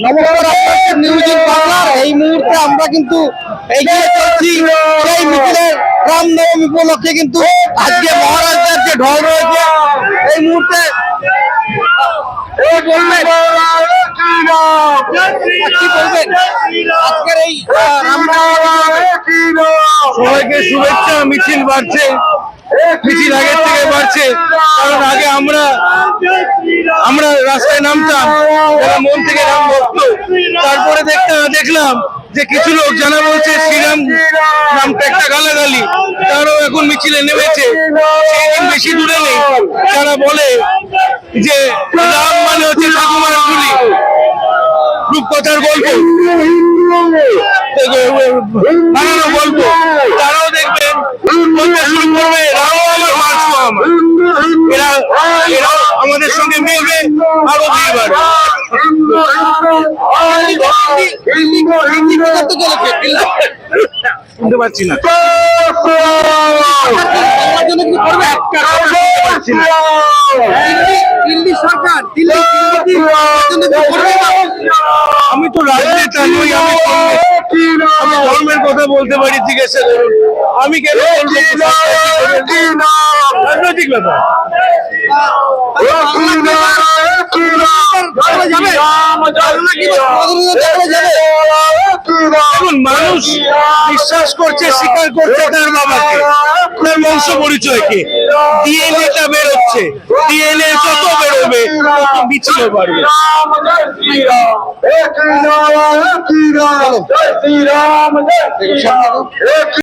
নমস্কার আপনাদের নিউজ বাংলার এই মুহূর্তে আমরা কিন্তু এগিয়ে চলছি সেই মিছিলের রামনবমী উপলক্ষে কিন্তু আজকে মহারাজদের যে ঢল রয়েছে এই মুহূর্তে এই বলবেন? আজকের এই আহ, রামনবমী সবাইকে শুভেচ্ছা মিছিল বাড়ছে মিছিল আগের থেকে বাড়ছে কারণ আগে আমরা আমরা রাস্তায় নামতাম মন থেকে নাম ভক্ত তারপরে দেখতে দেখলাম যে কিছু লোক জানা বলছে শ্রীরাম নামটা একটা গালাগালি। তারাও এখন মিছিলে নেমেছে। সেই দিন বেশি দূরে নেই। যারা বলে যে রাম মানে হচ্ছে ঠাকুমার গুলি রূপকথার গল্প। বানানো গল্প তারাও দেখবেন বলতে শুরু করবে রাও আমার মাসু আমার এরা আমাদের সঙ্গে মিলবে আরও শুনতে পাচ্ছি না? আমি তো রাজনেতা নই, আমি ধর্মের কথা বলতে পারি, জিজ্ঞাসা করুন। আমি কেন রাজনৈতিক ব্যাপার। মানুষ বিশ্বাস করছে স্বীকার করছে তার বাবাকে বংশ পরিচয়কে ডিএনএ টা বেরোচ্ছে ডিএনএ যত বেরোবে তত বাড়বে श्री